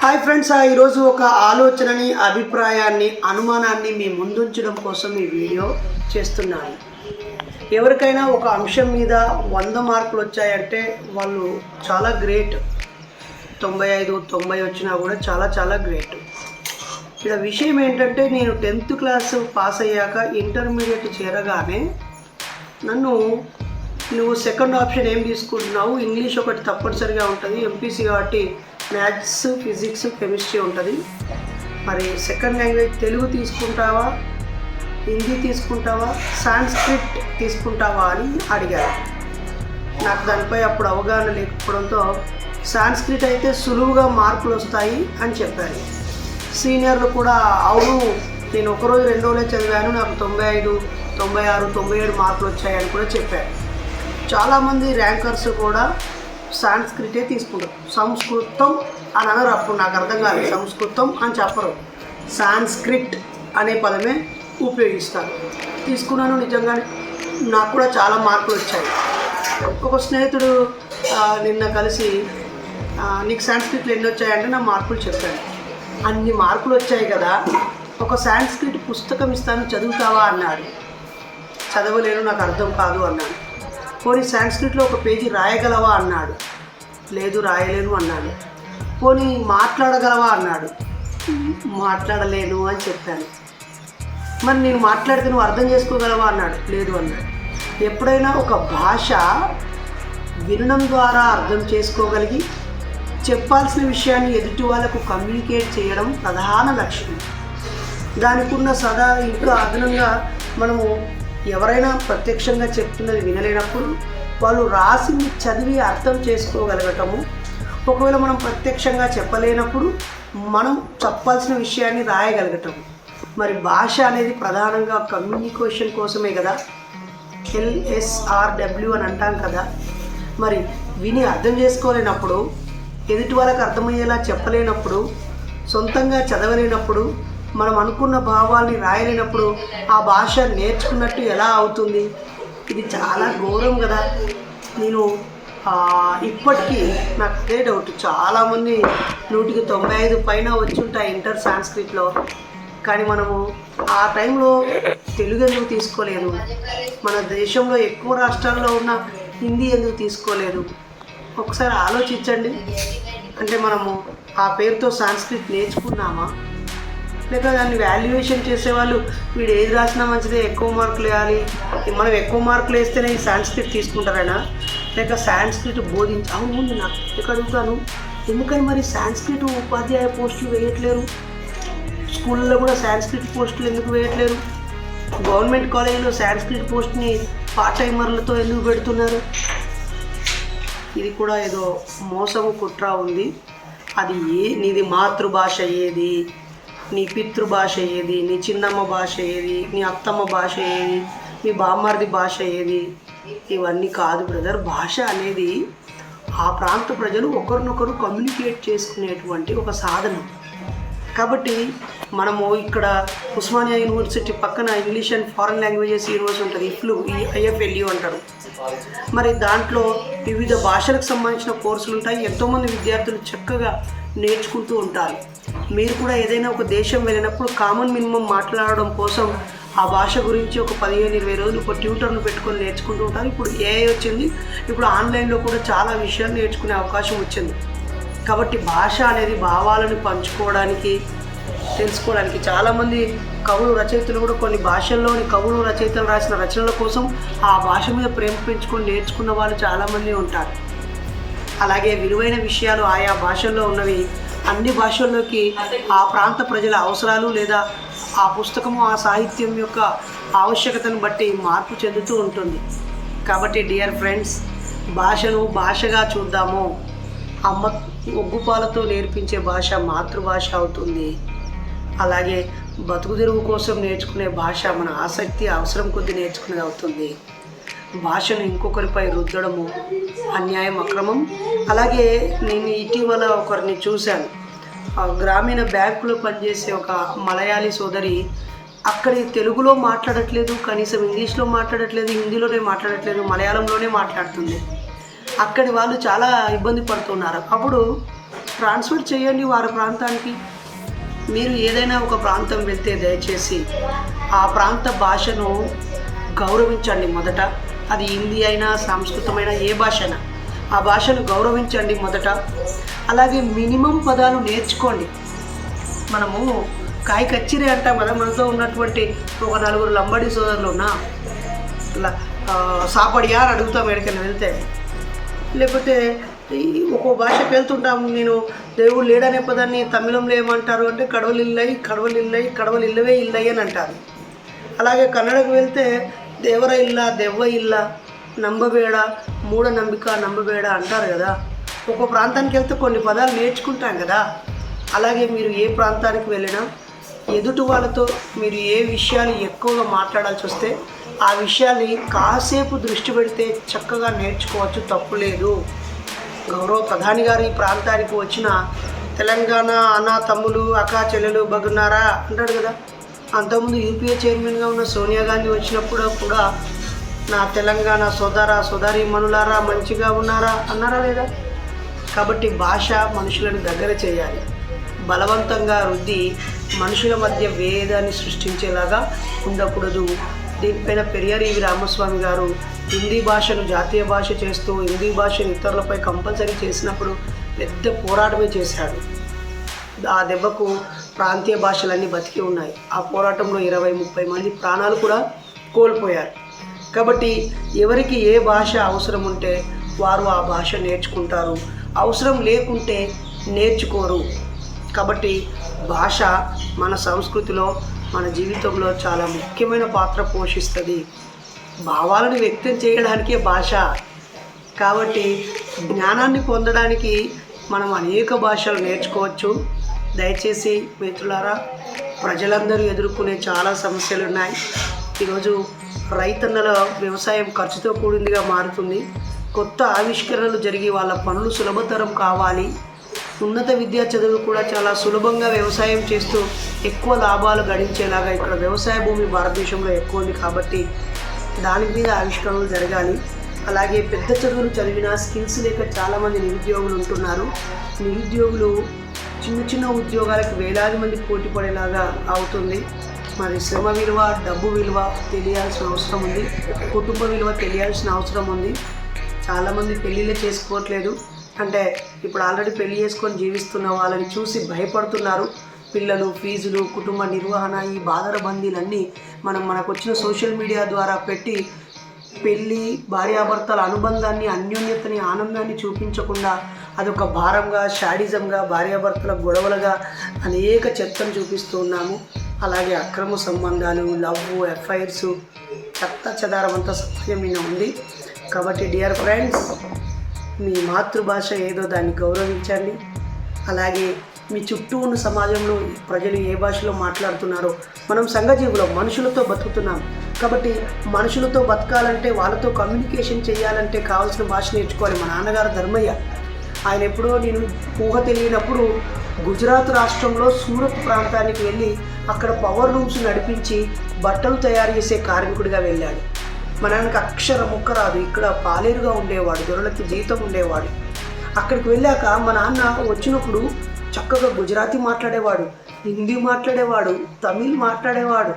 Hi friends ఆ ఈరోజు ఒక ఆలోచనని అభిప్రాయాన్ని అనుమానాన్ని మీ ముందుంచడం కోసం ఈ వీడియో చేస్తున్నాను. ఎవరికైనా ఒక అంశం మీద వంద మార్కులు వచ్చాయంటే వాళ్ళు చాలా గ్రేట్. తొంభై ఐదు తొంభై వచ్చినా కూడా చాలా చాలా గ్రేట్. ఇక్కడ విషయం ఏంటంటే నేను టెన్త్ క్లాస్ పాస్ అయ్యాక ఇంటర్మీడియట్ చేరగానే నన్ను నువ్వు సెకండ్ ఆప్షన్ ఏం తీసుకుంటున్నావు? ఇంగ్లీష్ ఒకటి తప్పనిసరిగా ఉంటుంది ఎంపీసీ కాబట్టి మ్యాథ్స్ ఫిజిక్స్ కెమిస్ట్రీ ఉంటుంది. మరి సెకండ్ లాంగ్వేజ్ తెలుగు తీసుకుంటావా? హిందీ తీసుకుంటావా? సాంస్క్రిట్ తీసుకుంటావా అని అడిగారు. నాకు దానిపై అప్పుడు అవగాహన లేకపోవడంతో సాంస్క్రిట్ అయితే సులువుగా మార్కులు వస్తాయి అని చెప్పారు. సీనియర్లు కూడా అవును నేను ఒకరోజు రెండు రోజులే చదివాను నాకు తొంభై ఐదు తొంభై ఆరు తొంభై ఏడు మార్కులు వచ్చాయని కూడా చెప్పారు. చాలామంది ర్యాంకర్స్ కూడా సాంస్క్రిటే తీసుకుంటారు. సంస్కృతం అని అనరు అప్పుడు నాకు అర్థం కాదు. సంస్కృతం అని చెప్పరు. సాంస్క్రిట్ అనే పదమే ఉపయోగిస్తారు. తీసుకున్నాను నిజంగానే. నాకు కూడా చాలా మార్కులు వచ్చాయి. ఒక స్నేహితుడు నిన్న కలిసి నీకు సాంస్క్రిట్లు ఎన్ని వచ్చాయంటే నా మార్కులు చెప్పాను అన్ని మార్కులు వచ్చాయి కదా. ఒక సాంస్క్రిట్ పుస్తకం ఇస్తాను చదువుతావా? అన్నాడు. చదవలేను నాకు అర్థం కాదు అన్నాడు. పోనీ సాంస్క్రిట్లో ఒక పేజీ రాయగలవా అన్నాడు. లేదు రాయలేను అన్నాడు. పోనీ మాట్లాడగలవా అన్నాడు. మాట్లాడలేను అని చెప్పాను. మరి నేను మాట్లాడితే నువ్వు అర్థం చేసుకోగలవా అన్నాడు. లేదు అన్నాడు. ఎప్పుడైనా ఒక భాష వినడం ద్వారా అర్థం చేసుకోగలిగి చెప్పాల్సిన విషయాన్ని ఎదుటి వాళ్ళకు కమ్యూనికేట్ చేయడం ప్రధాన లక్ష్యం దానికి ఉన్న సదా ఇంకా అదనంగా మనము ఎవరైనా ప్రత్యక్షంగా చెప్తున్నది వినలేనప్పుడు వాళ్ళు రాసింది చదివి అర్థం చేసుకోగలగటము. ఒకవేళ మనం ప్రత్యక్షంగా చెప్పలేనప్పుడు మనం చెప్పాల్సిన విషయాన్ని రాయగలగటం మరి భాష అనేది ప్రధానంగా కమ్యూనికేషన్ కోసమే కదా? ఎల్ఎస్ఆర్డబ్ల్యూ అని అంటాం కదా? మరి విని అర్థం చేసుకోలేనప్పుడు ఎదుటి వాళ్ళకి అర్థమయ్యేలా చెప్పలేనప్పుడు సొంతంగా చదవలేనప్పుడు మనం అనుకున్న భావాల్ని రాయలేనప్పుడు ఆ భాష నేర్చుకున్నట్టు ఎలా అవుతుంది? ఇది చాలా ఘోరం కదా. నేను ఇప్పటికీ నాకు అదే డౌట్ చాలామంది నూటికి తొంభై ఐదు పైన వచ్చి ఉంటాయి ఇంటర్ సాంస్క్రిట్లో. కానీ మనము ఆ టైంలో తెలుగు ఎందుకు తీసుకోలేదు? మన దేశంలో ఎక్కువ రాష్ట్రాల్లో ఉన్న హిందీ ఎందుకు తీసుకోలేదు? ఒకసారి ఆలోచించండి. అంటే మనము ఆ పేరుతో సాంస్క్రిట్ నేర్చుకున్నామా? లేక దాన్ని వాల్యుయేషన్ చేసేవాళ్ళు వీడు ఏది రాసినా మంచిదే ఎక్కువ మార్కులు వేయాలి. మనం ఎక్కువ మార్కులు వేస్తేనే ఈ సాంస్క్రిట్ తీసుకుంటారైనా? లేక సాంస్క్రిట్ బోధించి అవును ముందు నాకు ఇక్కడ అడుగుతాను. ఎందుకని మరి సాంస్క్రిట్ ఉపాధ్యాయ పోస్టులు వేయట్లేరు? స్కూల్లో కూడా సాంస్క్రిట్ పోస్టులు ఎందుకు వేయట్లేరు? గవర్నమెంట్ కాలేజీలో సాంస్క్రిట్ పోస్ట్ని పార్ట్ టైమర్లతో ఎందుకు పెడుతున్నారు? ఇది కూడా ఏదో మోసము కుట్ర ఉంది. అది ఏ నీది మాతృభాష ఏది? నీ పితృభాష ఏది? నీ చిన్నమ్మ భాష ఏది? నీ అత్తమ్మ భాష ఏది? నీ బామ్మారిది భాష ఏది? ఇవన్నీ కాదు బ్రదర్. భాష అనేది ఆ ప్రాంత ప్రజలు ఒకరినొకరు కమ్యూనికేట్ చేసుకునేటువంటి ఒక సాధనం. కాబట్టి మనము ఇక్కడ ఉస్మానియా యూనివర్సిటీ పక్కన English and foreign languages university ఉంటుంది. ఇఫ్లు ఈ ఐఎఫ్ఎల్యూ అంటారు. మరి దాంట్లో వివిధ భాషలకు సంబంధించిన కోర్సులు ఉంటాయి. ఎంతోమంది విద్యార్థులు చక్కగా నేర్చుకుంటూ ఉంటారు. మీరు కూడా ఏదైనా ఒక దేశం వెళ్ళినప్పుడు కామన్ మినిమం మాట్లాడడం కోసం ఆ భాష గురించి ఒక పదిహేను ఇరవై రోజులు ఒక ట్యూటర్ను పెట్టుకొని నేర్చుకుంటూ ఉంటారు. ఇప్పుడు ఏఐ వచ్చింది. ఇప్పుడు ఆన్లైన్లో కూడా చాలా విషయాలు నేర్చుకునే అవకాశం వచ్చింది. కాబట్టి భాష అనేది భావాలను పంచుకోవడానికి తెలుసుకోవడానికి చాలామంది కవులు రచయితలు కూడా కొన్ని భాషల్లోని కవులు రచయితలు రాసిన రచనల కోసం ఆ భాష మీద ప్రేమ పెంచుకొని నేర్చుకున్న వాళ్ళు చాలామంది ఉంటారు. అలాగే విలువైన విషయాలు ఆయా భాషల్లో ఉన్నవి అన్ని భాషల్లోకి ఆ ప్రాంత ప్రజల అవసరాలు లేదా ఆ పుస్తకము ఆ సాహిత్యం యొక్క ఆవశ్యకతను బట్టి మార్పు చెందుతూ ఉంటుంది. కాబట్టి డియర్ ఫ్రెండ్స్ భాషను భాషగా చూద్దాము. అమ్మ ఒగ్గుపాలతో నేర్పించే భాష మాతృభాష అవుతుంది. అలాగే బతుకు తెరువు కోసం నేర్చుకునే భాష మన ఆసక్తి అవసరం కొద్దీ నేర్చుకునేది అవుతుంది. భాషను ఇంకొకరిపై రుద్దడము అన్యాయం అక్రమం. అలాగే నేను ఇటీవల ఒకరిని చూశాను. ఆ గ్రామీణ బ్యాంకులో పనిచేసే ఒక మలయాళీ సోదరి అక్కడి తెలుగులో మాట్లాడట్లేదు కనీసం ఇంగ్లీష్లో మాట్లాడట్లేదు హిందీలోనే మాట్లాడట్లేదు మలయాళంలోనే మాట్లాడుతుంది. అక్కడి వాళ్ళు చాలా ఇబ్బంది పడుతున్నారు. అప్పుడు ట్రాన్స్ఫర్ చేయండి వారి ప్రాంతానికి. మీరు ఏదైనా ఒక ప్రాంతం వెళ్తే దయచేసి ఆ ప్రాంత భాషను గౌరవించండి మొదట. అది హిందీ అయినా సంస్కృతమైన ఏ భాష అయినా ఆ భాషను గౌరవించండి మొదట. అలాగే మినిమం పదాలు నేర్చుకోండి. మనము కాయ కచ్చిరి అంటాం కదా మనతో ఉన్నటువంటి ఒక నలుగురు లంబడి సోదరులు ఉన్నా ఇలా సాపడియా అని అడుగుతాం ఎక్కడికైనా వెళ్తే. లేకపోతే ఒక్కో భాషకు వెళ్తుంటాము నేను. దేవుడు లేడనే పదాన్ని తమిళంలో ఏమంటారు అంటే కడవలిల్లై కడవలిల్లై కడవలిల్లవే ఇల్లై అని అంటారు. అలాగే కన్నడకు వెళ్తే దేవర ఇల్ల దెవ్వ ఇల్ల నంబబేడ మూఢనమ్మిక నంబబేడ అంటారు కదా. ఒక్కో ప్రాంతానికి వెళ్తే కొన్ని పదాలు నేర్చుకుంటాం కదా. అలాగే మీరు ఏ ప్రాంతానికి వెళ్ళినా ఎదుటి వాళ్ళతో మీరు ఏ విషయాలు ఎక్కువగా మాట్లాడాల్సి వస్తే ఆ విషయాన్ని కాసేపు దృష్టి పెడితే చక్కగా నేర్చుకోవచ్చు. తప్పు లేదు. గౌరవ ప్రధాని గారు ఈ ప్రాంతానికి వచ్చిన తెలంగాణ అన్న తమ్ములు అక్క చెల్లెలు బగున్నారా అంటాడు కదా. అంతకుముందు యూపీఏ చైర్మన్గా ఉన్న సోనియా గాంధీ వచ్చినప్పుడు కూడా నా తెలంగాణ సోదరా సోదరి మనులారా మంచిగా ఉన్నారా అన్నారా లేదా? కాబట్టి భాష మనుషులను దగ్గర చేయాలి. బలవంతంగా రుద్ది మనుషుల మధ్య వేదాన్ని సృష్టించేలాగా ఉండకూడదు. దీనిపైన పెరియారీవి రామస్వామి గారు హిందీ భాషను జాతీయ భాష చేస్తూ హిందీ భాషను ఇతరులపై కంపల్సరీ చేసినప్పుడు పెద్ద పోరాటమే చేశాడు. ఆ దెబ్బకు ప్రాంతీయ భాషలన్నీ బతికి ఉన్నాయి. ఆ పోరాటంలో ఇరవై ముప్పై మంది ప్రాణాలు కూడా కోల్పోయారు. కాబట్టి ఎవరికి ఏ భాష అవసరం ఉంటే వారు ఆ భాష నేర్చుకుంటారు. అవసరం లేకుంటే నేర్చుకోరు. కాబట్టి భాష మన సంస్కృతిలో మన జీవితంలో చాలా ముఖ్యమైన పాత్ర పోషిస్తుంది. భావాలను వ్యక్తం చేయడానికే భాష. కాబట్టి జ్ఞానాన్ని పొందడానికి మనం అనేక భాషలు నేర్చుకోవచ్చు. దయచేసి మిత్రులారా ప్రజలందరూ ఎదుర్కొనే చాలా సమస్యలు ఉన్నాయి ఈరోజు రైతన్నల వ్యవసాయం ఖర్చుతో కూడిందిగా మారుతుంది. కొత్త ఆవిష్కరణలు జరిగి వాళ్ళ పనులు సులభతరం కావాలి. ఉన్నత విద్యా చదువులు కూడా చాలా సులభంగా వ్యవసాయం చేస్తూ ఎక్కువ లాభాలు గడించేలాగా ఇక్కడ వ్యవసాయ భూమి భారతదేశంలో ఎక్కువ ఉంది కాబట్టి దాని మీద ఆవిష్కరణలు జరగాలి. అలాగే పెద్ద చదువులు చదివిన స్కిల్స్ లేక చాలామంది నిరుద్యోగులు ఉంటున్నారు. నిరుద్యోగులు చిన్న చిన్న ఉద్యోగాలకు వేలాది మంది పోటీ పడేలాగా అవుతుంది. మరి శ్రమ విలువ డబ్బు విలువ తెలియాల్సిన అవసరం ఉంది. కుటుంబ విలువ తెలియాల్సిన అవసరం ఉంది. చాలామంది పెళ్ళిళ్ళు చేసుకోవట్లేదు. అంటే ఇప్పుడు ఆల్రెడీ పెళ్ళి చేసుకొని జీవిస్తున్న వాళ్ళని చూసి భయపడుతున్నారు. పిల్లలు ఫీజులు కుటుంబ నిర్వహణ ఈ బాధర బందీలన్నీ మనం మనకు వచ్చిన సోషల్ మీడియా ద్వారా పెట్టి పెళ్ళి భార్యాభర్తల అనుబంధాన్ని అన్యోన్యతని ఆనందాన్ని చూపించకుండా అదొక భారంగా షాడిజంగా భార్యాభర్తల గొడవలుగా అనేక చెత్తను చూపిస్తూ ఉన్నాము. అలాగే అక్రమ సంబంధాలు లవ్ ఎఫ్ఐఆర్స్ చెత్త చెదారమంతా సమాజం మీద ఉంది. కాబట్టి డియర్ ఫ్రెండ్స్ మీ మాతృభాష ఏదో దాన్ని గౌరవించండి. అలాగే మీ చుట్టూ ఉన్న సమాజంలో ప్రజలు ఏ భాషలో మాట్లాడుతున్నారో మనం సంఘజీవులం మనుషులతో బతుకుతున్నాం. కాబట్టి మనుషులతో బతకాలంటే వాళ్ళతో కమ్యూనికేషన్ చేయాలంటే కావాల్సిన భాష నేర్చుకోవాలి మా నాన్నగారు ధర్మయ్య. ఆయన ఎప్పుడో నేను ఊహ తెలియనప్పుడు గుజరాత్ రాష్ట్రంలో సూరత్ ప్రాంతానికి వెళ్ళి అక్కడ పవర్ రూమ్స్ నడిపించి బట్టలు తయారు చేసే కార్మికుడిగా వెళ్ళాడు. మా నాన్నకి అక్షర ముక్క రాదు. ఇక్కడ పాలేరుగా ఉండేవాడు దొరలకి జీతం ఉండేవాడు. అక్కడికి వెళ్ళాక మా నాన్న వచ్చినప్పుడు చక్కగా గుజరాతీ మాట్లాడేవాడు హిందీ మాట్లాడేవాడు తమిళ్ మాట్లాడేవాడు.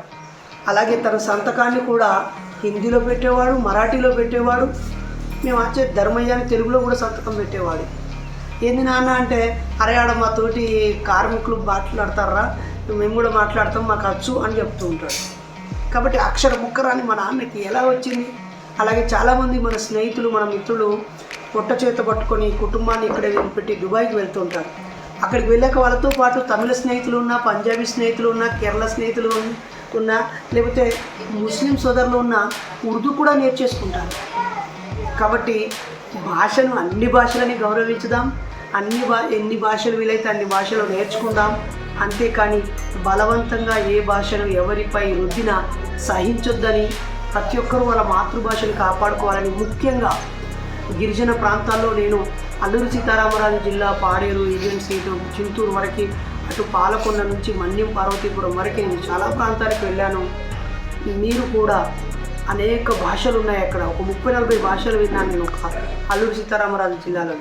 అలాగే తన సంతకాన్ని కూడా హిందీలో పెట్టేవాడు మరాఠీలో పెట్టేవాడు. మేము వచ్చే ధర్మయ్యాన్ని తెలుగులో కూడా సంతకం పెట్టేవాడు. ఏంది నాన్న అంటే అరే ఆడ మా తోటి కార్మికులు మాట్లాడతారా? మేము కూడా మాట్లాడతాం మాకు వచ్చు అని చెప్తూ ఉంటాడు. కాబట్టి అక్షర ముక్కరాని మా నాన్నకి ఎలా వచ్చింది? అలాగే చాలామంది మన స్నేహితులు మన మిత్రులు పొట్ట చేత పట్టుకొని కుటుంబాన్ని ఇక్కడే వదిలిపెట్టి దుబాయ్కి వెళ్తుంటారు. అక్కడికి వెళ్ళాక వాళ్ళతో పాటు తమిళ స్నేహితులు ఉన్నా పంజాబీ స్నేహితులు ఉన్నా కేరళ స్నేహితులు ఉన్నా లేకపోతే ముస్లిం సోదరులు ఉన్నా ఉర్దూ కూడా నేర్చేసుకుంటారు. కాబట్టి భాషను అన్ని భాషలని గౌరవించుదాం. అన్ని భా ఎన్ని భాషలు వీలైతే అన్ని భాషలు నేర్చుకుందాం. అంతేకాని బలవంతంగా ఏ భాషను ఎవరిపై రుద్దినా సహించొద్దని ప్రతి ఒక్కరూ వాళ్ళ మాతృభాషను కాపాడుకోవాలని ముఖ్యంగా గిరిజన ప్రాంతాల్లో నేను అల్లూరు సీతారామరాజు జిల్లా పాడేరు ఏజెన్సీ సీటు చింతూరు వరకు అటు పాలకొండ నుంచి మన్యం పార్వతీపురం వరకు నేను చాలా ప్రాంతాలకు వెళ్ళాను. మీరు కూడా అనేక భాషలు ఉన్నాయి అక్కడ. ఒక ముప్పై నలభై భాషలు విన్నాను నేను అల్లూరు సీతారామరాజు జిల్లాలో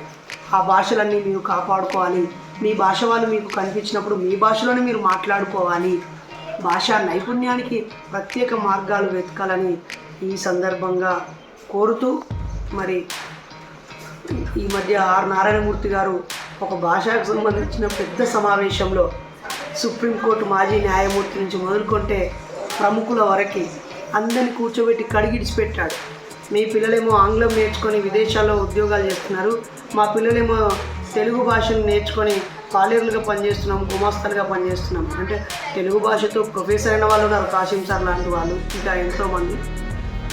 ఆ భాషలన్నీ మీరు కాపాడుకోవాలి. మీ భాష వాళ్ళు మీకు కనిపించినప్పుడు మీ భాషలోనే మీరు మాట్లాడుకోవాలి. భాషా నైపుణ్యానికి ప్రత్యేక మార్గాలు వెతకాలని ఈ సందర్భంగా కోరుతూ మరి ఈ మధ్య ఆర్ నారాయణమూర్తి గారు ఒక భాషకు సంబంధించిన పెద్ద సమావేశంలో సుప్రీంకోర్టు మాజీ న్యాయమూర్తి నుంచి మొదలుకొంటే ప్రముఖుల వరకు అందరిని కూర్చోబెట్టి కడిగిడిచిపెట్టాడు మీ పిల్లలేమో ఆంగ్లం నేర్చుకొని విదేశాల్లో ఉద్యోగాలు చేస్తున్నారు. మా పిల్లలేమో తెలుగు భాషను నేర్చుకొని కాలేజీలుగా పనిచేస్తున్నాం గుమాస్తాలుగా పనిచేస్తున్నాం. అంటే తెలుగు భాషతో ప్రొఫెసర్ అయిన వాళ్ళు ఉన్నారు కాశీం సార్ లాంటి వాళ్ళు. ఇంకా ఎంతోమంది.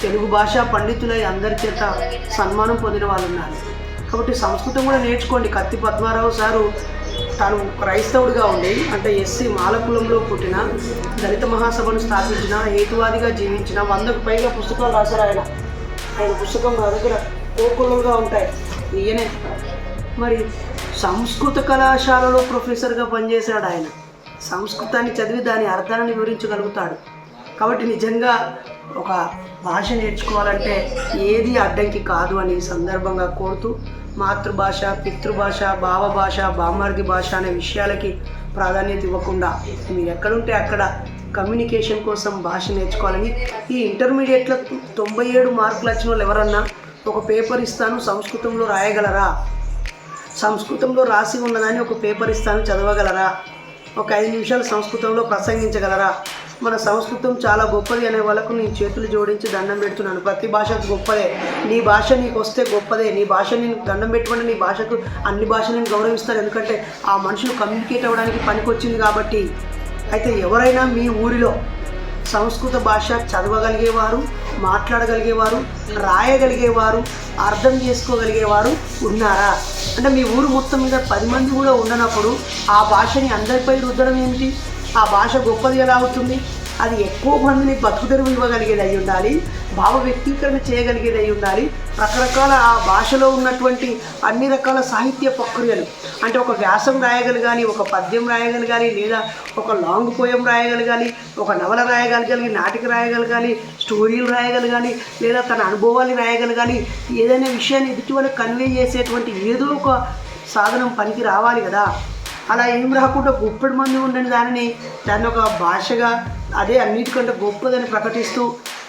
తెలుగు భాష పండితులై అందరి చేత సన్మానం పొందిన వాళ్ళు ఉన్నారు. కాబట్టి సంస్కృతం కూడా నేర్చుకోండి. కత్తి పద్మారావు సారు తాను క్రైస్తవుడిగా ఉండి అంటే ఎస్సీ మాలకులంలో పుట్టిన దళిత మహాసభను స్థాపించిన హేతువాదిగా జీవించిన వందకు పైగా పుస్తకాలు రాశారు ఆయన. ఆయన పుస్తకం నా దగ్గర కోకులుగా ఉంటాయి. ఈయనే మరి సంస్కృత కళాశాలలో ప్రొఫెసర్గా పనిచేశాడు ఆయన. సంస్కృతాన్ని చదివి దాని అర్థాన్ని వివరించగలుగుతాడు. కాబట్టి నిజంగా ఒక భాష నేర్చుకోవాలంటే ఏది అడ్డంకి కాదు అని ఈ సందర్భంగా కోరుతూ మాతృభాష పితృభాష భావ భాష బామార్ది భాష అనే విషయాలకి ప్రాధాన్యత ఇవ్వకుండా మీరు ఎక్కడుంటే అక్కడ కమ్యూనికేషన్ కోసం భాష నేర్చుకోవాలని ఈ ఇంటర్మీడియట్లో తొంభై ఏడు మార్కులు వచ్చిన వాళ్ళు ఎవరన్నా ఒక పేపర్ ఇస్తాను సంస్కృతంలో రాయగలరా? సంస్కృతంలో రాసి ఉన్నదాన్ని ఒక పేపర్ ఇస్తాను చదవగలరా? ఒక ఐదు నిమిషాలు సంస్కృతంలో ప్రసంగించగలరా? మన సంస్కృతం చాలా గొప్పది అనే వాళ్ళకు నేను చేతులు జోడించి దండం పెడుతున్నాను. ప్రతి భాష గొప్పదే. నీ భాష నీకు వస్తే గొప్పదే. నీ భాష నేను దండం పెట్టుకుంటే నీ భాషకు అన్ని భాషలను గౌరవిస్తారు ఎందుకంటే ఆ మనుషులు కమ్యూనికేట్ అవ్వడానికి పనికొచ్చింది కాబట్టి. అయితే ఎవరైనా మీ ఊరిలో సంస్కృత భాష చదవగలిగేవారు మాట్లాడగలిగేవారు రాయగలిగేవారు అర్థం చేసుకోగలిగేవారు ఉన్నారా? అంటే మీ ఊరు మొత్తం మీద పది మంది కూడా ఉండనప్పుడు ఆ భాషని అందరిపై రుద్దడం ఏమిటి? ఆ భాష గొప్పది ఎలా అవుతుంది? అది ఎక్కువ మందిని బతుకుదెరువు ఇవ్వగలిగేది అయి ఉండాలి భావ వ్యక్తీకరణ చేయగలిగేది అయి ఉండాలి. రకరకాల ఆ భాషలో ఉన్నటువంటి అన్ని రకాల సాహిత్య ప్రక్రియలు అంటే ఒక వ్యాసం రాయగలగాలి ఒక పద్యం రాయగలగాలి లేదా ఒక లాంగ్ పోయం రాయగలగాలి ఒక నవల రాయగలగాలి నాటిక రాయగలగాలి స్టోరీలు రాయగలగాలి లేదా తన అనుభవాలు రాయగలగాలి ఏదైనా విషయాన్ని ఎదుటి వాళ్ళకి కన్వే చేసేటువంటి ఏదో ఒక సాధనం పనికి రావాలి కదా. అలా ఏం రాకుండా గుప్పెడు మంది ఉండని దానిని దాన్ని ఒక భాషగా అదే అన్నిటికంటే గొప్పదని ప్రకటిస్తూ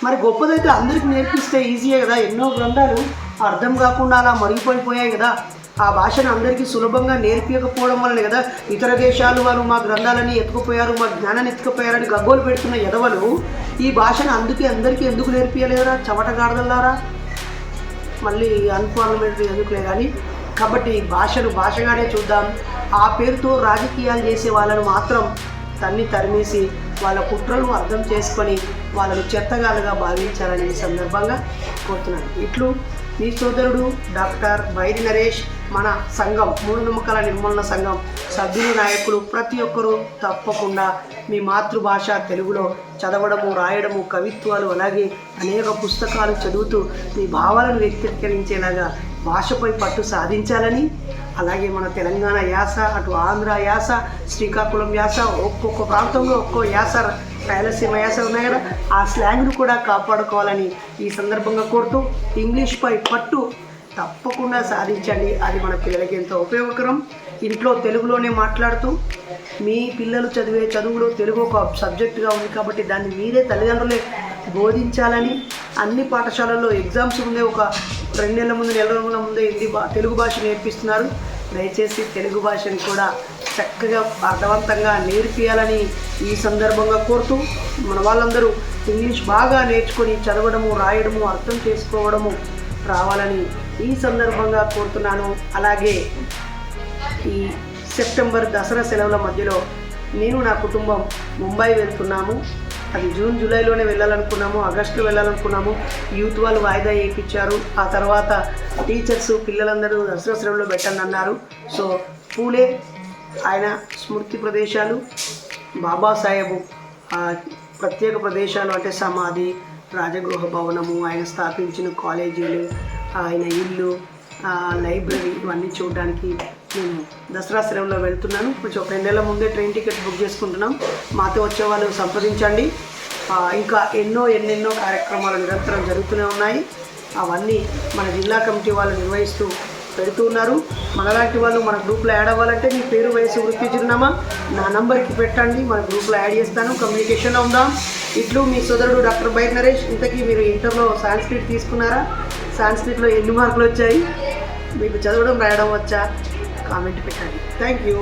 మరి గొప్పదైతే అందరికీ నేర్పిస్తే ఈజీయే కదా. ఎన్నో గ్రంథాలు అర్థం కాకుండా అలా మరుగుపడిపోయాయి కదా. ఆ భాషను అందరికీ సులభంగా నేర్పించకపోవడం వల్లనే కదా. ఇతర దేశాలు వారు మా గ్రంథాలని ఎత్తుకుపోయారు మా జ్ఞానాన్ని ఎత్తుకుపోయారని గగ్గోలు పెడుతున్న ఎదవలు ఈ భాషను అందుకే అందరికీ ఎందుకు నేర్పియలేరా చవటగాడదల్లారా మళ్ళీ అన్పార్లమెంటరీ ఎందుకులే కానీ కాబట్టి భాషను భాషగానే చూద్దాం. ఆ పేరుతో రాజకీయాలు చేసే వాళ్ళను మాత్రం తన్ని తరిమేసి వాళ్ళ కుట్రలను అర్థం చేసుకొని వాళ్ళను చెత్తగాలుగా భావించాలని ఈ సందర్భంగా కోరుతున్నాను. ఇట్లు మీ సోదరుడు డాక్టర్ వైరి నరేష్ మన సంఘం మూఢనమ్మకాల నిర్మూలన సంఘం సభ్యులు నాయకులు ప్రతి ఒక్కరూ తప్పకుండా మీ మాతృభాష తెలుగులో చదవడము రాయడము కవిత్వాలు అలాగే అనేక పుస్తకాలు చదువుతూ మీ భావాలను వ్యక్తీకరించేలాగా భాషపై పట్టు సాధించాలని అలాగే మన తెలంగాణ యాస అటు ఆంధ్ర యాస శ్రీకాకుళం యాస ఒక్కొక్క ప్రాంతంలో ఒక్కో యాస రాయలసీమ యాస ఉన్నాయి కదా ఆ స్లాంగ్ను కూడా కాపాడుకోవాలని ఈ సందర్భంగా కోరుతూ ఇంగ్లీష్పై పట్టు తప్పకుండా సాధించండి. అది మన పిల్లలకి ఎంతో ఉపయోగకరం. ఇంట్లో తెలుగులోనే మాట్లాడుతూ మీ పిల్లలు చదివే చదువులో తెలుగు ఒక సబ్జెక్టుగా ఉంది కాబట్టి దాన్ని మీరే తల్లిదండ్రులే బోధించాలని అన్ని పాఠశాలల్లో ఎగ్జామ్స్ ముందే ఒక రెండు నెలల ముందు నెల రోజుల ముందే హిందీ భా తెలుగు భాష నేర్పిస్తున్నారు. దయచేసి తెలుగు భాషని కూడా చక్కగా అర్థవంతంగా నేర్పియాలని ఈ సందర్భంగా కోరుతూ మన వాళ్ళందరూ ఇంగ్లీష్ బాగా నేర్చుకొని చదవడము రాయడము అర్థం చేసుకోవడము రావాలని ఈ సందర్భంగా కోరుతున్నాను. అలాగే ఈ సెప్టెంబర్ దసరా సెలవుల మధ్యలో నేను నా కుటుంబం ముంబై వెళ్తున్నాము. అది జూన్ జూలైలోనే వెళ్ళాలనుకున్నాము. ఆగస్టులో వెళ్ళాలనుకున్నాము. యూత్ వాళ్ళు వాయిదా వేయించారు ఆ తర్వాత టీచర్స్ పిల్లలందరూ దసరా సెలవులో పెట్టండి అన్నారు. సో పూలే ఆయన స్మృతి ప్రదేశాలు. బాబాసాహెబు ప్రత్యేక ప్రదేశాలు అంటే సమాధి రాజగృహ భవనము ఆయన స్థాపించిన కాలేజీలు ఆయన ఇల్లు లైబ్రరీ ఇవన్నీ చూడడానికి మేము దసరా శ్రమంలో వెళ్తున్నాను. కొంచెం రెండు నెలల ముందే ట్రైన్ టికెట్ బుక్ చేసుకుంటున్నాం. మాతో వచ్చే వాళ్ళు సంప్రదించండి. ఇంకా ఎన్నో ఎన్నెన్నో కార్యక్రమాలు నిరంతరం జరుగుతూనే ఉన్నాయి. అవన్నీ మన జిల్లా కమిటీ వాళ్ళు నిర్వహిస్తూ పెడుతూ ఉన్నారు. మనలాంటి వాళ్ళు మన గ్రూప్లో యాడ్ అవ్వాలంటే మీ పేరు వయసు వృత్తి చిరునామా నా నంబర్కి పెట్టండి. మన గ్రూప్లో యాడ్ చేస్తాను. కమ్యూనికేషన్లో ఉందాం. ఇట్లు మీ సోదరుడు డాక్టర్ బైర్ నరేష్. ఇంతకీ మీరు ఇంటర్లో సాంస్క్రిట్ తీసుకున్నారా? సాంస్క్రిట్లో ఎన్ని మార్కులు వచ్చాయి? మీకు చదవడం రాయడం వచ్చా? కామెంట్ పెట్టండి. Thank you